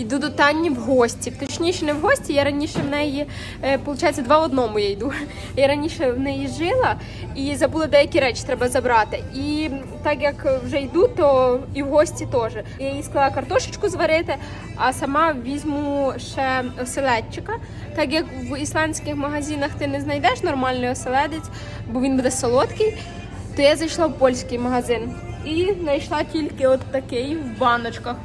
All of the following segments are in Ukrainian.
йду до Тані в гості. Точніше, не в гості. Я раніше в неї, виходить, два в одному я йду. Я раніше в неї жила і забула деякі речі, треба забрати. І так як вже йду, то і в гості теж. Я їй сказала картошечку зварити, а сама візьму ще оселедчика. Так як в ісландських магазинах ти не знайдеш нормальний оселедець, бо він буде солодкий, то я зайшла в польський магазин і знайшла тільки от такий в баночках.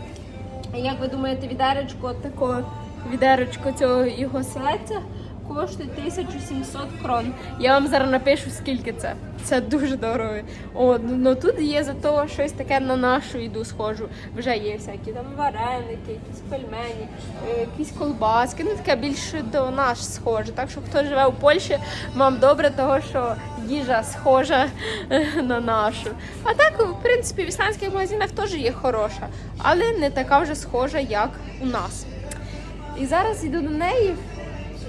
Як ви думаєте, відеречко тако, відеречко цього його селеця коштує 1700 крон. Я вам зараз напишу, скільки це. Це дуже дорого. О, ну ну тут є зато щось таке на нашу їду схожу. Вже є всякі там вареники, якісь пельмені, е, якісь колбаски. Ну таке більше до нас схоже. Так що хто живе у Польщі, вам добре, того що їжа схожа е, на нашу. А так, в принципі, в ісландських магазинах теж є хороша, але не така вже схожа, як у нас. І зараз йду до неї,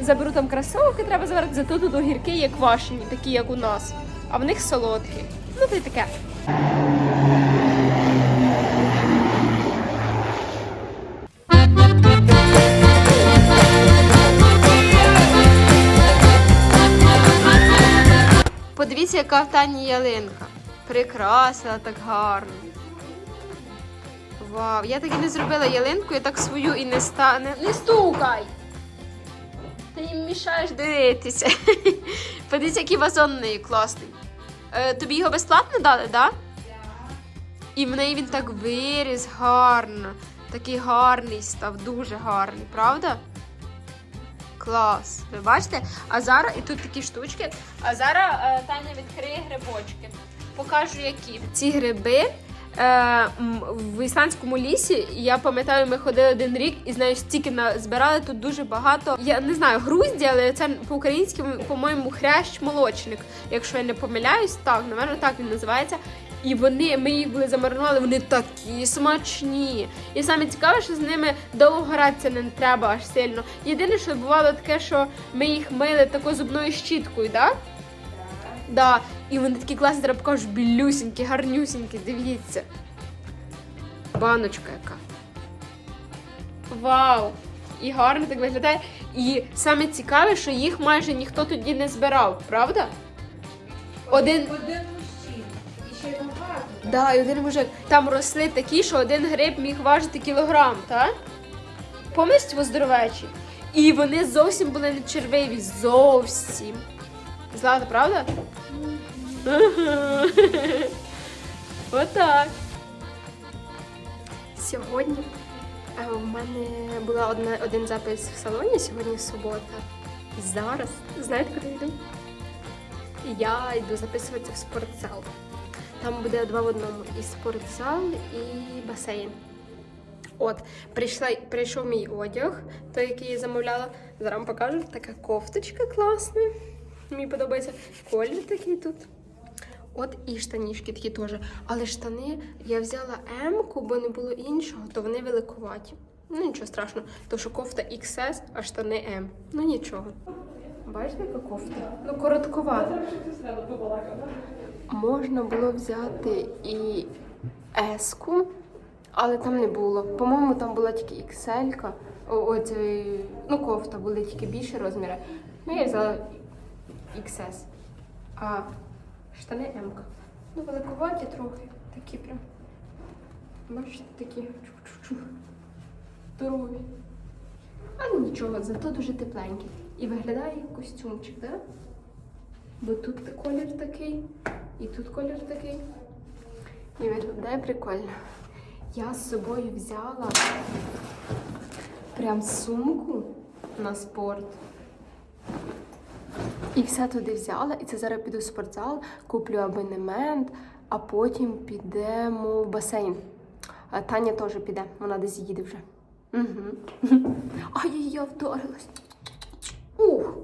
заберу там кросовки, треба забрати, зато тут огірки є квашені, такі як у нас. А в них солодкі. Ну, то й таке. Подивіться, яка в Тані ялинка. Прикрасила так гарно. Вау, я так і не зробила ялинку, я так свою і не стане. Не стукай! Ти їм мішаєш дивитися. Подивіться, який вазон в неї класний. Е, тобі його безплатно дали, так? Да? І в неї він так виріс гарно. Такий гарний став, дуже гарний, правда? Клас. Ви бачите? А зараз і тут такі штучки. А зараз е, Таня відкриє грибочки. Покажу, які. Ці гриби е, в ісландському лісі. Я пам'ятаю, ми ходили один рік і знаю, стільки збирали тут дуже багато. Я не знаю, грузді, але це по-українськи, по-моєму, хрящ молочник. Якщо я не помиляюсь, так, напевно, так він називається. І вони, ми їх були замаринували, вони такі смачні. І саме цікаве, що з ними довго гратися не треба аж сильно. Єдине, що бувало таке, що ми їх мили такою зубною щіткою, так? Да. І вони такі класні, треба покажу, білюсінькі, гарнюсінькі, дивіться. Баночка яка. Вау! І гарно так виглядає. І саме цікаве, що їх майже ніхто тоді не збирав, правда? Один. Один мужчин. І ще й багато. Да, і один мужик. Там росли такі, що один гриб міг важити кілограм, так? Повністю здоровечі. І вони зовсім були не червиві. Зовсім. Злата, правда? Отак. Сьогодні е, у мене була одна, один запис в салоні, сьогодні субота. Зараз, знаєте, куди йду? Я йду записуватися в спортзал. Там буде два в одному: і спортзал, і басейн. От, прийшла, прийшов мій одяг, той, який я замовляла. Зараз вам покажу. Така кофточка класна. Мені подобається. Колір такий тут. От і штанішки такі теж. Але штани я взяла М-ку, бо не було іншого, то вони великуваті. Ну нічого страшного, то що кофта XS, а штани М. Ну нічого. Бачите, яка кофта? Ну, коротковата. Можна було взяти і еску, але там не було. По-моєму, там була тільки XL. Ну, кофта були тільки більші розміри. Ну, я взяла XS. А штани М. Ну, великуваті трохи. Такі прям. Бачите, такі чух-чух-чух. Здорові. Але нічого, зато дуже тепленькі. І виглядає як костюмчик? Да? Бо тут колір такий, і тут колір такий. І виглядає прикольно. Я з собою взяла прям сумку на спорт. І все туди взяла. І це зараз піду в спортзал, куплю абонемент, а потім підемо в басейн. А Таня теж піде, вона десь їде вже. Угу. Ай, я вдарилась. Ух.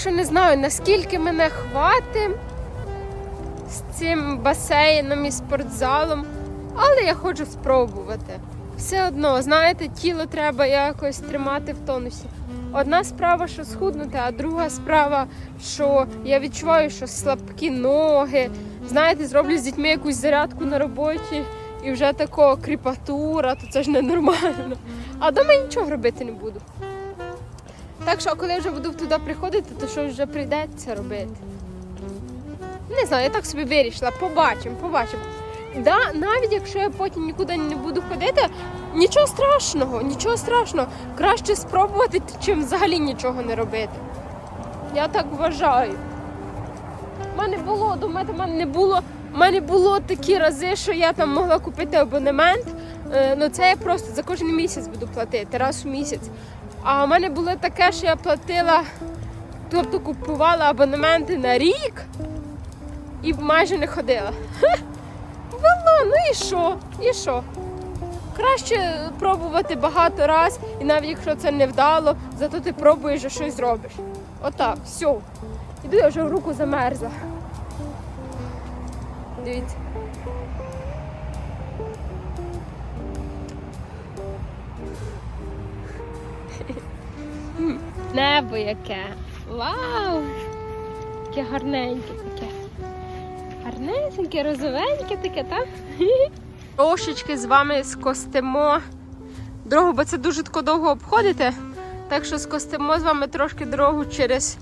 Що не знаю, наскільки мене хватить з цим басейном і спортзалом, але я хочу спробувати. Все одно, знаєте, тіло треба якось тримати в тонусі. Одна справа, що схуднути, а друга справа, що я відчуваю, що слабкі ноги. Знаєте, зроблю з дітьми якусь зарядку на роботі і вже такого кріпатура, то це ж ненормально. А дома нічого робити не буду. Так що, коли я вже буду туди приходити, то що вже прийдеться робити. Не знаю, я так собі вирішила. Побачимо, побачимо. Да, навіть якщо я потім нікуди не буду ходити, нічого страшного, нічого страшного. Краще спробувати, чим взагалі нічого не робити. Я так вважаю. У мене було, в мене не було. У мене було такі рази, що я там могла купити абонемент. Е, ну це я просто за кожен місяць буду платити, раз в місяць. А у мене було таке, що я платила, тобто купувала абонементи на рік і майже не ходила. Було, ну і що? І що? Краще пробувати багато раз, і навіть якщо це не вдало, зато ти пробуєш і щось робиш. Отак, все. Іду я вже в руку замерзла. Дивіться. Небо яке. Вау! Яке гарненьке таке. Гарненьке, розовеньке таке, так? Трошечки з вами скостимо дорогу, бо це дуже довго обходите. Так що скостимо з вами трошки дорогу через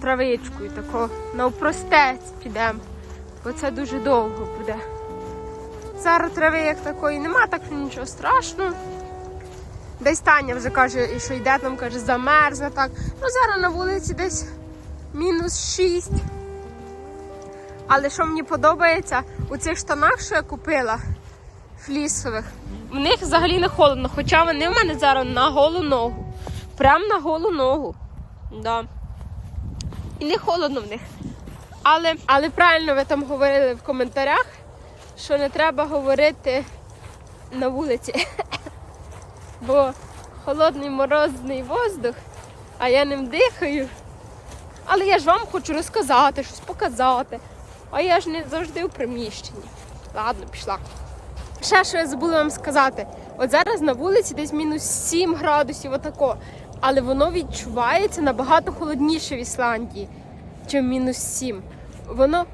травичку і тако навпростець підемо. Бо це дуже довго буде. Зараз трави як такої нема, так що нічого страшного. Десь Таня вже каже, що йде там, каже, замерзне так. Ну зараз на вулиці десь мінус 6. Але що мені подобається, у цих штанах, що я купила, флісових, в них взагалі не холодно, хоча вони в мене зараз на голу ногу. Прям на голу ногу. Да. І не холодно в них. Але, але правильно ви там говорили в коментарях, що не треба говорити на вулиці. Бо холодний морозний воздух, а я ним дихаю. Але я ж вам хочу розказати, щось показати. А я ж не завжди у приміщенні. Ладно, пішла. Ще що я забула вам сказати. От зараз на вулиці десь мінус 7 градусів, отако. Але воно відчувається набагато холодніше в Ісландії, ніж мінус 7. Воно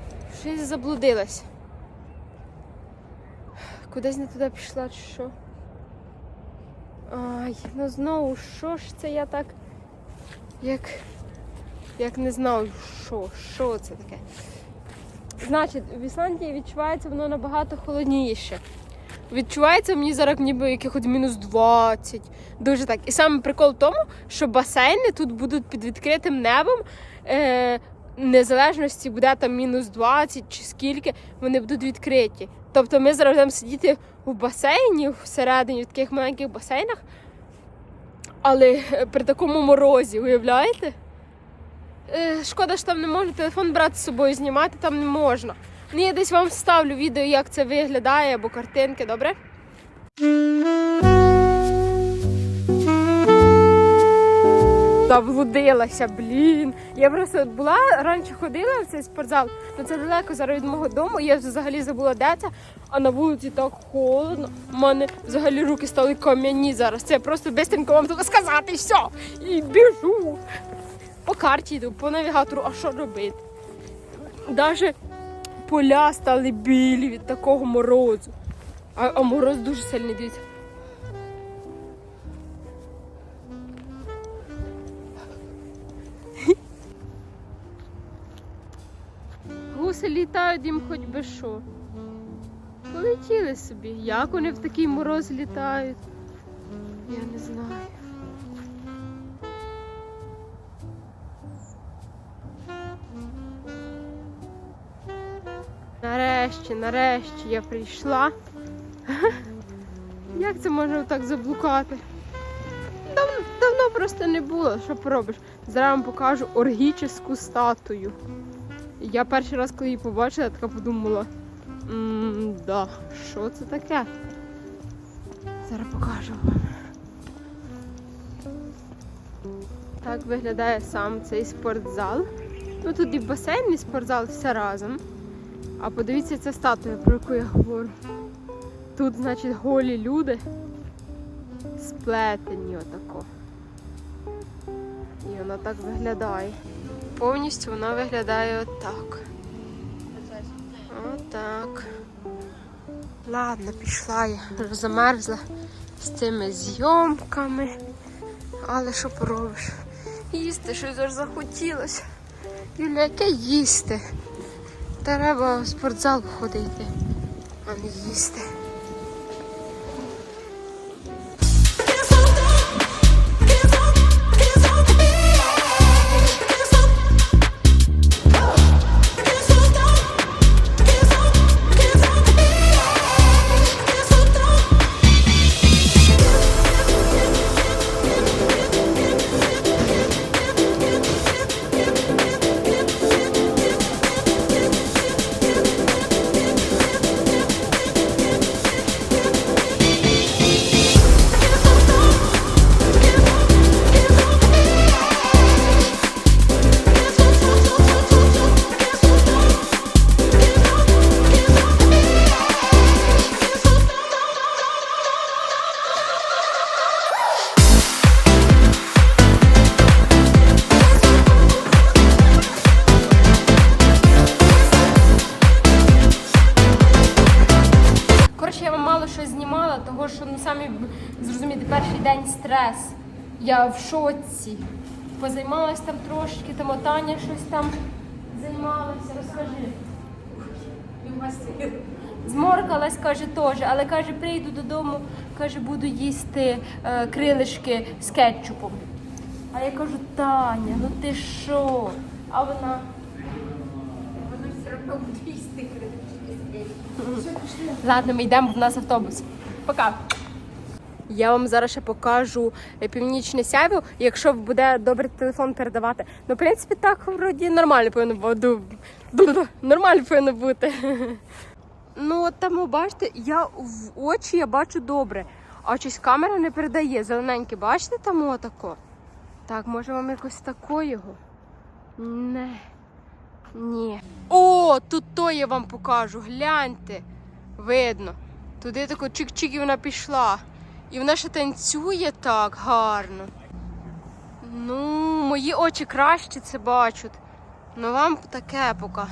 щось заблудилось. Кудись не туди пішла, чи що? Ай, ну знову, що ж це я так, як, як не знаю, що, що це таке. Значить, в Ісландії відчувається воно набагато холодніше. Відчувається мені зараз ніби якихось мінус 20. Дуже так. І саме прикол в тому, що басейни тут будуть під відкритим небом. Е, незалежності буде там мінус 20 чи скільки, вони будуть відкриті. Тобто ми зараз будемо сидіти в басейні всередині, в таких маленьких басейнах, але е, при такому морозі, уявляєте? Е, шкода, що там не можна телефон брати з собою знімати, там не можна. Ну, я десь вам вставлю відео, як це виглядає, або картинки, добре? Заблудилася, блін. Я просто була раніше ходила в цей спортзал, але це далеко зараз від мого дому. Я взагалі забула де це, а на вулиці так холодно. У мене взагалі руки стали кам'яні зараз. Це я просто швидко вам тут сказати, і все. І біжу. По карті йду, по навігатору, а що робити? Навіть поля стали білі від такого морозу. А, а мороз дуже сильний, дивіться. Гуси літають їм хоч би що. Полетіли собі. Як вони в такий мороз літають? Я не знаю. Нарешті, нарешті я прийшла. Як це можна так заблукати? Давно, просто не було, що поробиш. Зараз вам покажу оргічну статую. Я перший раз, коли її побачила, така подумала, м да, що це таке? Зараз покажу вам. Так виглядає сам цей спортзал. Ну тут і басейн, і спортзал все разом. А подивіться, ця статуя, про яку я говорю. Тут, значить, голі люди сплетені отако. І вона так виглядає. Повністю вона виглядає отак. Отак. Ладно, пішла я. Замерзла з цими зйомками. Але що поробиш? Їсти щось аж захотілося. Юля, яке їсти? Треба в спортзал ходити, а не їсти. Коротше, я мало що знімала, того що ну самі зрозумієте, перший день стрес. Я в шоці. Позаймалась там трошки, там Таня щось там займалася, розкажи. Зморкалась, каже, теж, але каже, прийду додому, каже, буду їсти е, крилишки з кетчупом. А я кажу, Таня, ну ти що? А вона. Воно все одно буде їсти Ладно, ми йдемо, в нас автобус. Пока. Я вам зараз ще покажу е, північне сяйво, якщо буде добре телефон передавати. Ну, в принципі, так вроді нормально повинно бути. Нормально повинно бути. Ну, от там, бачите, я в очі я бачу добре, а щось камера не передає. Зелененьке, бачите там отако? Так, може вам якось тако його? Не. Ні. О, тут то я вам покажу. Гляньте. Видно. Туди тако чик-чик і вона пішла. І вона ще танцює так гарно. Ну, мої очі краще це бачать. Ну вам таке поки.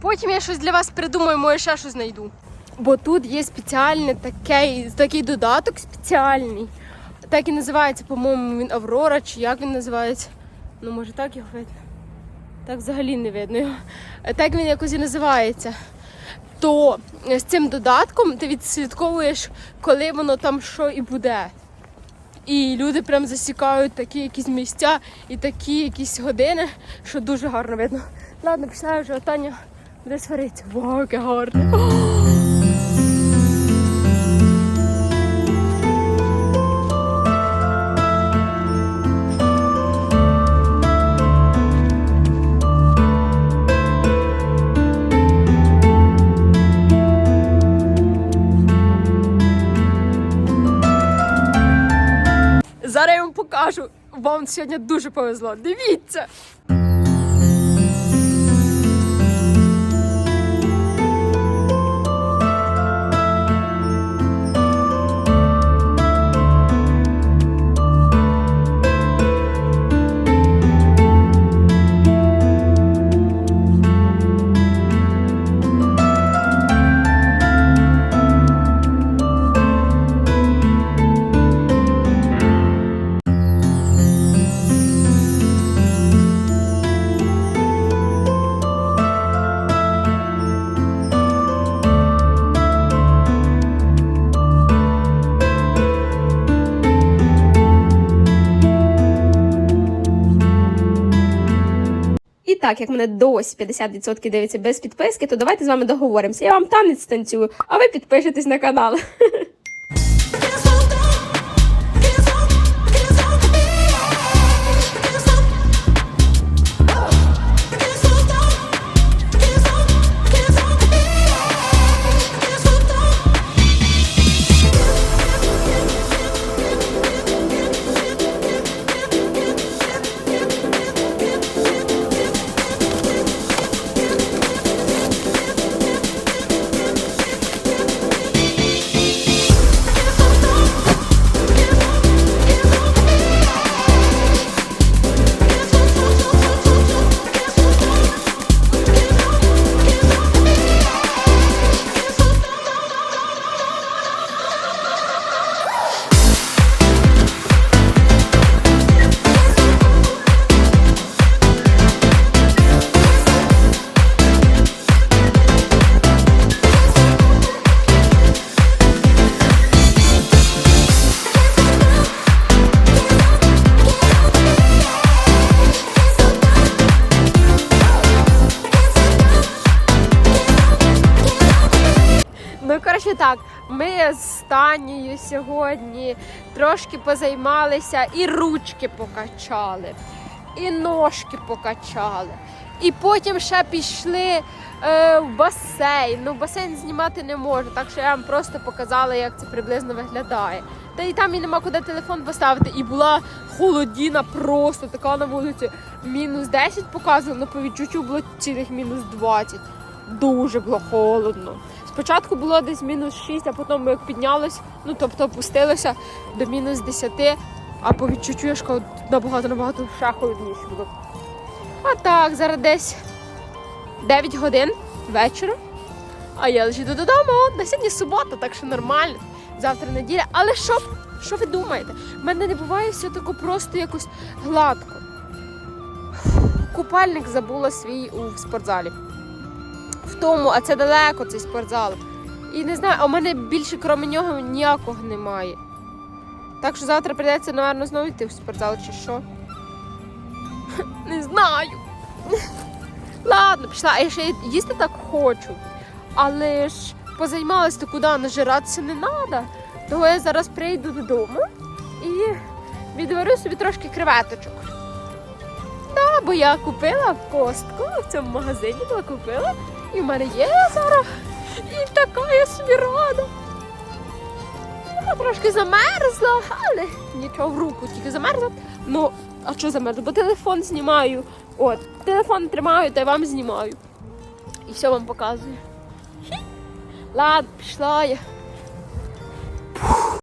Потім я щось для вас придумаю, може ще щось знайду. Бо тут є спеціальний такий, такий додаток спеціальний. Так і називається, по-моєму, він Аврора, чи як він називається. Ну, може так його видно. Так взагалі не видно його. Е, Так він якось і називається. То з цим додатком ти відслідковуєш, коли воно там що і буде. І люди прям засікають такі якісь місця і такі якісь години, що дуже гарно видно. Ладно, пішла вже Таня буде сваритися. Вау, яке гарне. Вам сьогодні дуже повезло. Дивіться. Так, як мене досі 50% дивиться без підписки, то давайте з вами договоримося. Я вам танець танцюю, а ви підпишетесь на канал. Танією сьогодні трошки позаймалися і ручки покачали, і ножки покачали. І потім ще пішли е, в басейн. Ну, басейн знімати не можу, так що я вам просто показала, як це приблизно виглядає. Та і там і нема куди телефон поставити. І була холодіна просто така на вулиці. Мінус 10 показувала, але по відчуттю було цілих мінус 20. Дуже було холодно. Спочатку було десь мінус 6, а потім як піднялось, ну тобто опустилося до мінус 10, а по відчуттю я ж набагато набагато ще холодніше було. А так, зараз десь 9 годин вечора. А я йду додому. На сьогодні субота, так що нормально. Завтра неділя. Але що, що ви думаєте? В мене не буває все тако просто якось гладко. Купальник забула свій у спортзалі. Тому, а це далеко цей спортзал. І не знаю, у мене більше крім нього ніякого немає. Так що завтра прийдеться, напевно, знову йти в спортзал чи що. Не знаю. Ладно, пішла. А я ще їсти так хочу. Але ж позаймалась то куди нажиратися не треба. Того я зараз прийду додому і відварю собі трошки креветочок. Да, бо я купила в костку в цьому магазині була купила. І в мене є зараз. І така я собі рада. Я трошки замерзла, але нічого в руку, тільки замерзла. Ну, а що замерзла? Бо телефон знімаю. От, телефон тримаю та й вам знімаю. І все вам показую. Ладно, пішла я.